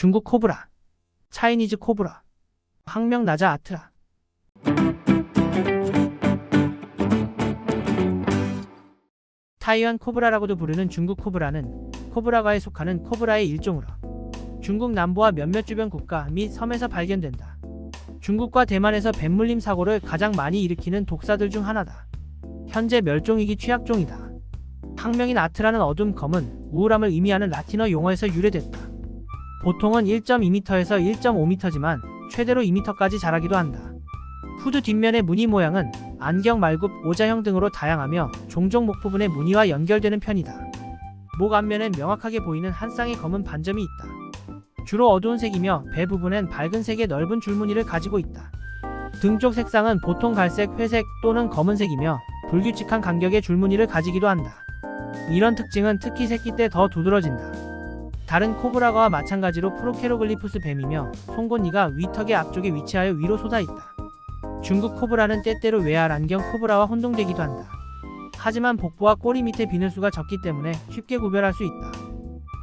중국 코브라, 차이니즈 코브라, 학명 나자 아트라. 타이완 코브라라고도 부르는 중국 코브라는 코브라과에 속하는 코브라의 일종으로 중국 남부와 몇몇 주변 국가 및 섬에서 발견된다. 중국과 대만에서 뱀물림 사고를 가장 많이 일으키는 독사들 중 하나다. 현재 멸종위기 취약종이다. 학명인 아트라는 어둠 검은 우울함을 의미하는 라틴어 용어에서 유래됐다. 보통은 1.2m에서 1.5m지만 최대로 2m까지 자라기도 한다. 후드 뒷면의 무늬 모양은 안경 말굽, 오자형 등으로 다양하며 종종 목 부분의 무늬와 연결되는 편이다. 목 앞면엔 명확하게 보이는 한 쌍의 검은 반점이 있다. 주로 어두운 색이며 배 부분엔 밝은 색의 넓은 줄무늬를 가지고 있다. 등 쪽 색상은 보통 갈색, 회색 또는 검은색이며 불규칙한 간격의 줄무늬를 가지기도 한다. 이런 특징은 특히 새끼 때 더 두드러진다. 다른 코브라가와 마찬가지로 프로케로글리푸스 뱀이며 송곳니가 위턱의 앞쪽에 위치하여 위로 솟아있다. 중국 코브라는 때때로 외알 안경 코브라와 혼동되기도 한다. 하지만 복부와 꼬리 밑에 비늘수가 적기 때문에 쉽게 구별할 수 있다.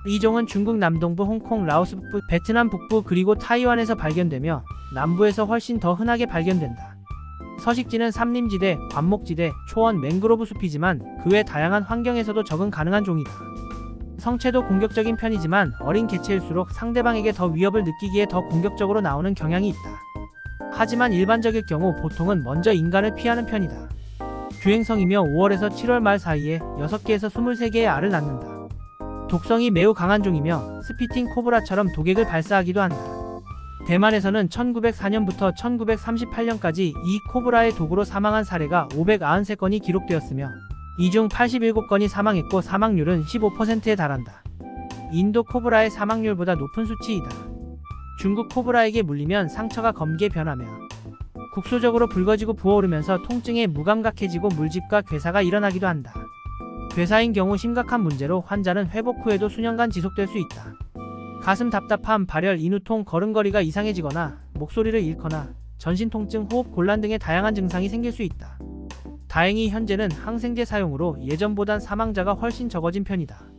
이 종은 중국 남동부, 홍콩, 라오스 북부, 베트남 북부 그리고 타이완에서 발견되며 남부에서 훨씬 더 흔하게 발견된다. 서식지는 삼림지대, 관목지대, 초원, 맹그로브 숲이지만 그 외 다양한 환경에서도 적응 가능한 종이다. 성체도 공격적인 편이지만 어린 개체일수록 상대방에게 더 위협을 느끼기에 더 공격적으로 나오는 경향이 있다. 하지만 일반적일 경우 보통은 먼저 인간을 피하는 편이다. 주행성이며 5월에서 7월 말 사이에 6개에서 23개의 알을 낳는다. 독성이 매우 강한 종이며 스피팅 코브라처럼 독액을 발사하기도 한다. 대만에서는 1904년부터 1938년까지 이 코브라의 독으로 사망한 사례가 593건이 기록되었으며 이 중 87건이 사망했고 사망률은 15%에 달한다. 인도 코브라의 사망률보다 높은 수치이다. 중국 코브라에게 물리면 상처가 검게 변하며 국소적으로 붉어지고 부어오르면서 통증에 무감각해지고 물집과 괴사가 일어나기도 한다. 괴사인 경우 심각한 문제로 환자는 회복 후에도 수년간 지속될 수 있다. 가슴 답답함, 발열, 인후통, 걸음걸이가 이상해지거나 목소리를 잃거나 전신 통증, 호흡 곤란 등의 다양한 증상이 생길 수 있다. 다행히 현재는 항생제 사용으로 예전보단 사망자가 훨씬 적어진 편이다.